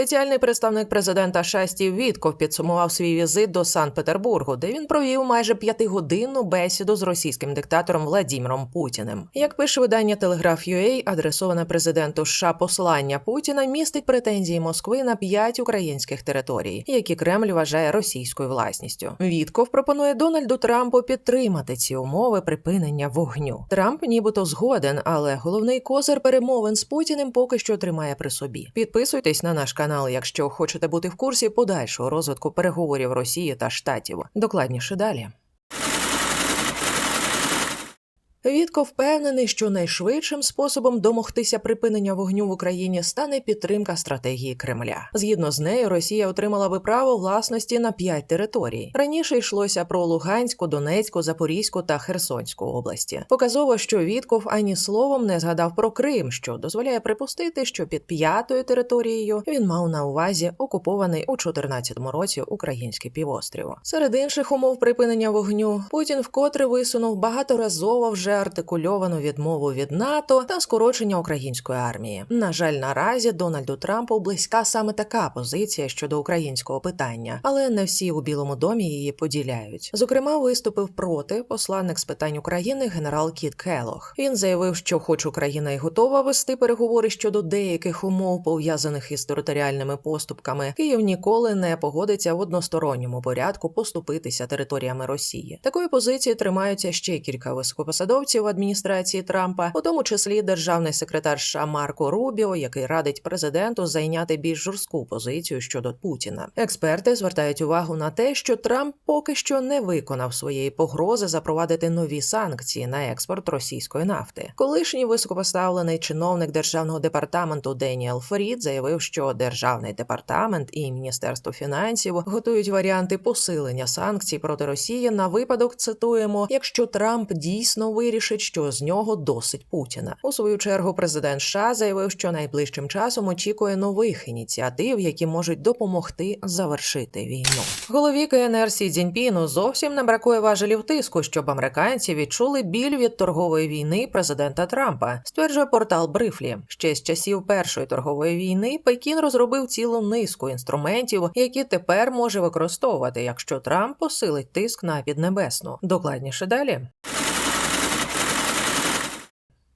Спеціальний представник президента США Стів Вітков підсумував свій візит до Санкт-Петербургу, де він провів майже п'ятигодинну бесіду з російським диктатором Владіміром Путіним. Як пише видання Telegraph.ua, адресоване президенту США послання Путіна містить претензії Москви на п'ять українських територій, які Кремль вважає російською власністю. Вітков пропонує Дональду Трампу підтримати ці умови припинення вогню. Трамп нібито згоден, але головний козир перемовин з Путіним поки що тримає при собі. Підписуйтесь на наш канал, якщо хочете бути в курсі подальшого розвитку переговорів Росії та Штатів. Докладніше далі. Вітко впевнений, що найшвидшим способом домогтися припинення вогню в Україні стане підтримка стратегії Кремля. Згідно з нею, Росія отримала би право власності на п'ять територій. Раніше йшлося про Луганську, Донецьку, Запорізьку та Херсонську області. Показово, що Вітков ані словом не згадав про Крим, що дозволяє припустити, що під п'ятою територією він мав на увазі окупований у 2014 році український півострів. Серед інших умов припинення вогню Путін вкотре висунув багаторазово вже артикульовану відмову від НАТО та скорочення української армії. На жаль, наразі Дональду Трампу близька саме така позиція щодо українського питання, але не всі у Білому домі її поділяють. Зокрема, виступив проти посланник з питань України генерал Кіт Келох. Він заявив, що, хоч Україна й готова вести переговори щодо деяких умов, пов'язаних із територіальними поступками, Київ ніколи не погодиться в односторонньому порядку поступитися територіями Росії. Такої позиції тримаються ще кілька високопосадовців в адміністрації Трампа, у тому числі державний секретар США Марко Рубіо, який радить президенту зайняти більш жорстку позицію щодо Путіна. Експерти звертають увагу на те, що Трамп поки що не виконав своєї погрози запровадити нові санкції на експорт російської нафти. Колишній високопоставлений чиновник державного департаменту Деніел Фрід заявив, що державний департамент і міністерство фінансів готують варіанти посилення санкцій проти Росії на випадок. Цитуємо, якщо Трамп дійсно вирішить, що з нього досить Путіна. У свою чергу президент США заявив, що найближчим часом очікує нових ініціатив, які можуть допомогти завершити війну. Голові КНР Сі Цзіньпіну зовсім не бракує важелів тиску, щоб американці відчули біль від торгової війни президента Трампа, стверджує портал Брифлі. Ще з часів першої торгової війни Пекін розробив цілу низку інструментів, які тепер може використовувати, якщо Трамп посилить тиск на піднебесну. Докладніше далі.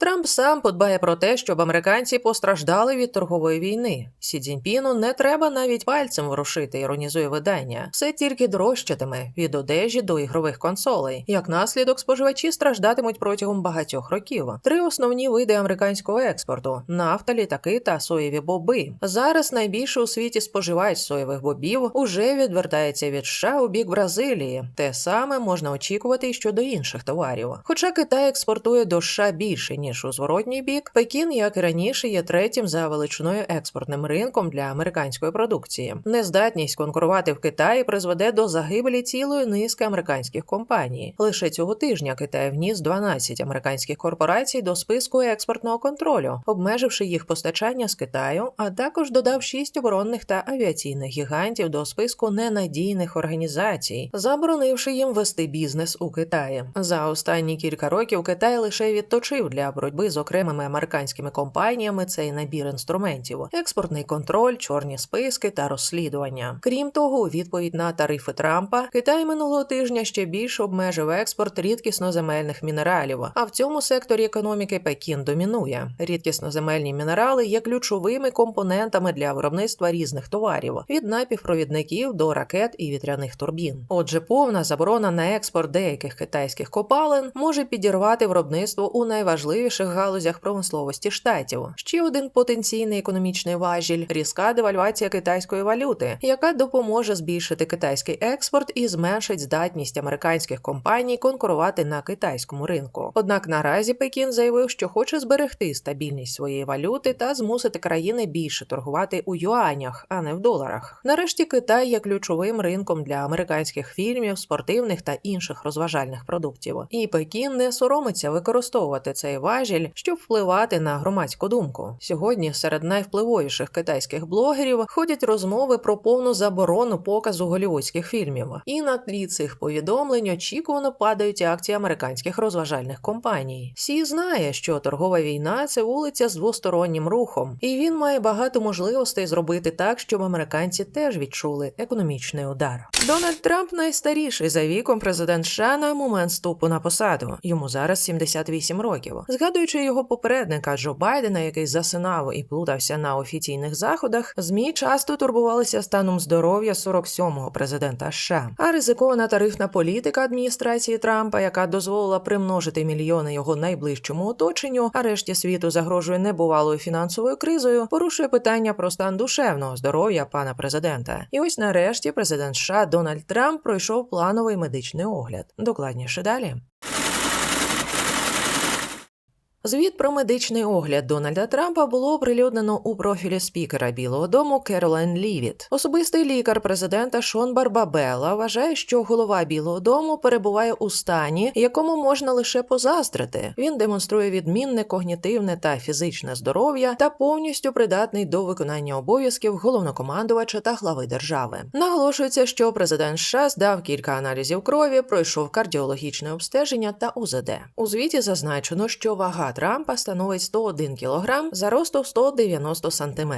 Трамп сам подбає про те, щоб американці постраждали від торгової війни. Сі Цзіньпіну не треба навіть пальцем ворушити, іронізує видання. Все тільки дорожчатиме від одежі до ігрових консолей. Як наслідок, споживачі страждатимуть протягом багатьох років. Три основні види американського експорту: нафта, літаки та соєві боби. Зараз найбільше у світі споживач соєвих бобів уже відвертається від США у бік Бразилії. Те саме можна очікувати і щодо інших товарів. Хоча Китай експортує до США більше ніж ніж у зворотній бік, Пекін, як і раніше, є третім за величиною експортним ринком для американської продукції. Нездатність конкурувати в Китаї призведе до загибелі цілої низки американських компаній. Лише цього тижня Китай вніс 12 американських корпорацій до списку експортного контролю, обмеживши їх постачання з Китаю, а також додав 6 оборонних та авіаційних гігантів до списку ненадійних організацій, заборонивши їм вести бізнес у Китаї. За останні кілька років Китай лише відточив для боротьби з окремими американськими компаніями цей набір інструментів: експортний контроль, чорні списки та розслідування. Крім того, у відповідь на тарифи Трампа Китай минулого тижня ще більше обмежив експорт рідкісноземельних мінералів. А в цьому секторі економіки Пекін домінує. Рідкісноземельні мінерали є ключовими компонентами для виробництва різних товарів від напівпровідників до ракет і вітряних турбін. Отже, повна заборона на експорт деяких китайських копалин може підірвати виробництво у найважливіших галузях промисловості штатів. Ще один потенційний економічний важіль різка девальвація китайської валюти, яка допоможе збільшити китайський експорт і зменшить здатність американських компаній конкурувати на китайському ринку. Однак наразі Пекін заявив, що хоче зберегти стабільність своєї валюти та змусити країни більше торгувати у юанях, а не в доларах. Нарешті Китай є ключовим ринком для американських фільмів, спортивних та інших розважальних продуктів. І Пекін не соромиться використовувати цей важіль важіль, щоб впливати на громадську думку. Сьогодні серед найвпливовіших китайських блогерів ходять розмови про повну заборону показу голівудських фільмів. І на тлі цих повідомлень очікувано падають акції американських розважальних компаній. Сі знає, що торгова війна це вулиця з двостороннім рухом, і він має багато можливостей зробити так, щоб американці теж відчули економічний удар. Дональд Трамп найстаріший за віком президент США на момент ступу на посаду. Йому зараз 78 років. Згадуючи його попередника Джо Байдена, який засинав і плутався на офіційних заходах, змі часто турбувалися станом здоров'я 47-го президента США. А ризикована тарифна політика адміністрації Трампа, яка дозволила примножити мільйони його найближчому оточенню, а решті світу загрожує небувалою фінансовою кризою, порушує питання про стан душевного здоров'я пана президента. І ось нарешті президент США Дональд Трамп пройшов плановий медичний огляд. Докладніше далі. Звіт про медичний огляд Дональда Трампа було оприлюднено у профілі спікера Білого Дому Керолайн Лівіт. Особистий лікар президента Шон Барбабела вважає, що голова Білого Дому перебуває у стані, якому можна лише позаздрити. Він демонструє відмінне когнітивне та фізичне здоров'я та повністю придатний до виконання обов'язків головнокомандувача та глави держави. Наголошується, що президент США здав кілька аналізів крові, пройшов кардіологічне обстеження та УЗД. У звіті зазначено, що вага Трампа становить 101 кг за ростом 190 см.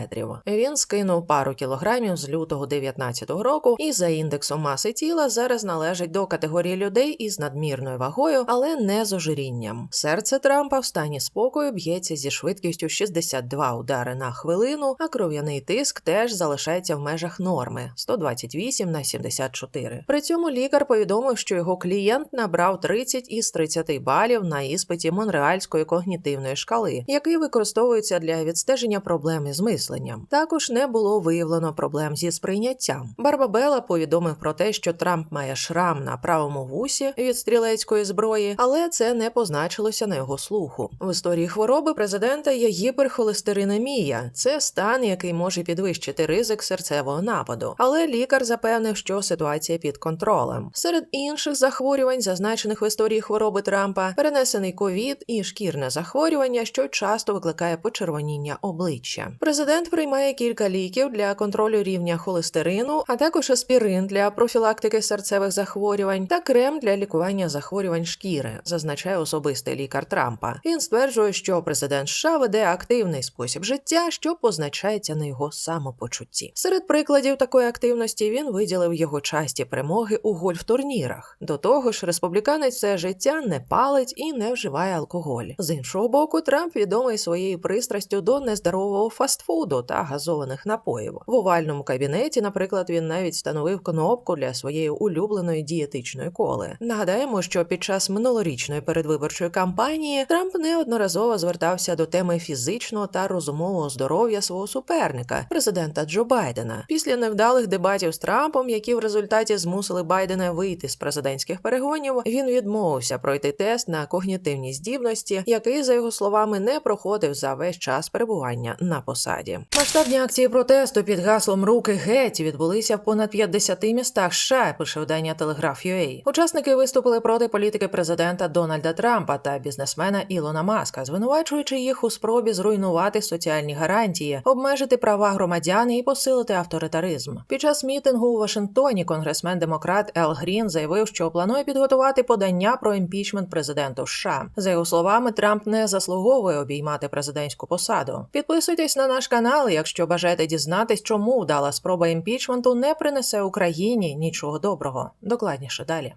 Він скинув пару кілограмів з лютого 19-го року і за індексом маси тіла зараз належить до категорії людей із надмірною вагою, але не з ожирінням. Серце Трампа в стані спокою б'ється зі швидкістю 62 удари на хвилину, а кров'яний тиск теж залишається в межах норми 128 на 74. При цьому лікар повідомив, що його клієнт набрав 30 із 30 балів на іспиті Монреальської когнітивної шкали, який використовується для відстеження проблем із мисленням. Також не було виявлено проблем зі сприйняттям. Барбабела повідомив про те, що Трамп має шрам на правому вусі від стрілецької зброї, але це не позначилося на його слуху. В історії хвороби президента є гіперхолестеринемія. Це стан, який може підвищити ризик серцевого нападу. Але лікар запевнив, що ситуація під контролем. Серед інших захворювань, зазначених в історії хвороби Трампа, перенесений ковід і шкірне захворювання, що часто викликає почервоніння обличчя. Президент приймає кілька ліків для контролю рівня холестерину, а також аспірин для профілактики серцевих захворювань та крем для лікування захворювань шкіри, зазначає особистий лікар Трампа. Він стверджує, що президент США веде активний спосіб життя, що позначається на його самопочутті. Серед прикладів такої активності він виділив його часті перемоги у гольф-турнірах. До того ж, республіканець все життя не палить і не вживає алкоголь. З іншого боку, Трамп відомий своєю пристрастю до нездорового фастфуду та газованих напоїв. В овальному кабінеті, наприклад, він навіть встановив кнопку для своєї улюбленої дієтичної коли. Нагадаємо, що під час минулорічної передвиборчої кампанії Трамп неодноразово звертався до теми фізичного та розумового здоров'я свого суперника, президента Джо Байдена. Після невдалих дебатів з Трампом, які в результаті змусили Байдена вийти з президентських перегонів, він відмовився пройти тест на когнітивні здібності, який, за його словами, не проходив за весь час перебування на посаді. Масштабні акції протесту під гаслом Руки геть відбулися в понад 50 містах США, пише видання Telegraph.ua. Учасники виступили проти політики президента Дональда Трампа та бізнесмена Ілона Маска, звинувачуючи їх у спробі зруйнувати соціальні гарантії, обмежити права громадян і посилити авторитаризм. Під час мітингу у Вашингтоні конгресмен демократ Ел Грін заявив, що планує підготувати подання про імпічмент президенту США. За його словами, Трамп не заслуговує обіймати президентську посаду. Підписуйтесь на наш канал, якщо бажаєте дізнатись, чому вдала спроба імпічменту не принесе Україні нічого доброго. Докладніше далі.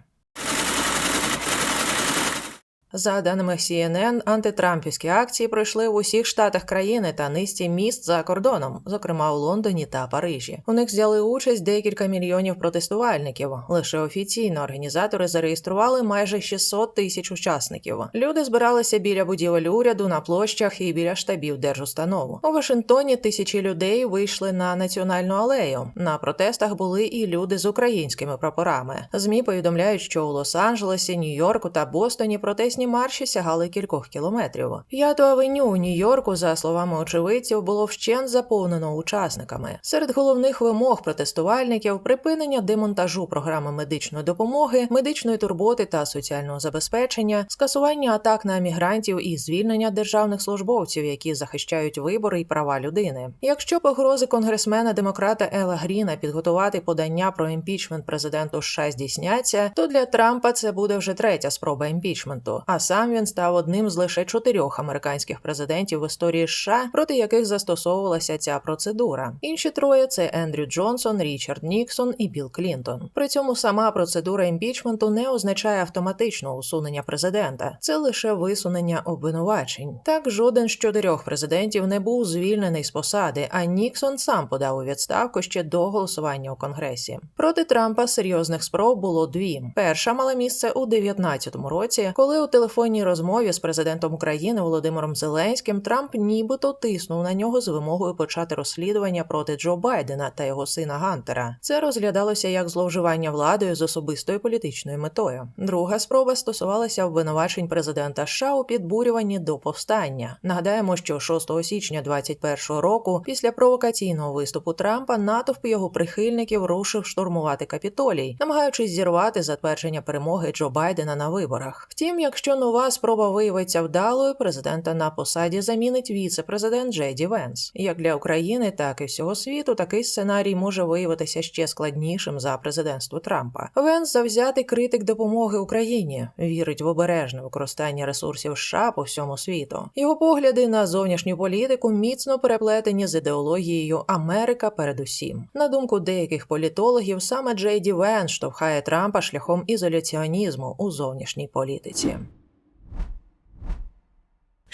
За даними CNN, антитрампівські акції пройшли в усіх штатах країни та низці міст за кордоном, зокрема у Лондоні та Парижі. У них взяли участь декілька мільйонів протестувальників. Лише офіційно організатори зареєстрували майже 600 тисяч учасників. Люди збиралися біля будівель уряду на площах і біля штабів держустанов. У Вашингтоні тисячі людей вийшли на національну алею. На протестах були і люди з українськими прапорами. Змі повідомляють, що у Лос-Анджелесі, Нью-Йорку та Бостоні протестні протестні марші сягали кількох кілометрів. П'яту авеню у Нью-Йорку, за словами очевидців, було вщент заповнено учасниками. Серед головних вимог протестувальників припинення демонтажу програми медичної допомоги, медичної турботи та соціального забезпечення, скасування атак на мігрантів і звільнення державних службовців, які захищають вибори і права людини. Якщо погрози конгресмена демократа Ела Гріна підготувати подання про імпічмент президенту США здійсняться, то для Трампа це буде вже третя спроба імпічменту. А сам він став одним з лише чотирьох американських президентів в історії США, проти яких застосовувалася ця процедура. Інші троє це Ендрю Джонсон, Річард Ніксон і Білл Клінтон. При цьому сама процедура імпічменту не означає автоматичного усунення президента, це лише висунення обвинувачень. Так жоден з чотирьох президентів не був звільнений з посади, а Ніксон сам подав у відставку ще до голосування у конгресі. Проти Трампа серйозних спроб було дві. Перша мала місце у 19-му році, коли у телефонній розмові з президентом України Володимиром Зеленським Трамп нібито тиснув на нього з вимогою почати розслідування проти Джо Байдена та його сина Гантера. Це розглядалося як зловживання владою з особистою політичною метою. Друга спроба стосувалася обвинувачень президента США у підбурюванні до повстання. Нагадаємо, що 6 січня 2021 року, після провокаційного виступу Трампа, натовп його прихильників рушив штурмувати капітолій, намагаючись зірвати затвердження перемоги Джо Байдена на виборах. Втім, якщо нова спроба виявиться вдалою, президента на посаді замінить віце-президент Джей Ді Венс. Як для України, так і всього світу, такий сценарій може виявитися ще складнішим за президентство Трампа. Венс завзятий критик допомоги Україні, вірить в обережне використання ресурсів США по всьому світу. Його погляди на зовнішню політику міцно переплетені з ідеологією Америка передусім. На думку деяких політологів, саме Джей Ді Венс штовхає Трампа шляхом ізоляціонізму у зовнішній політиці.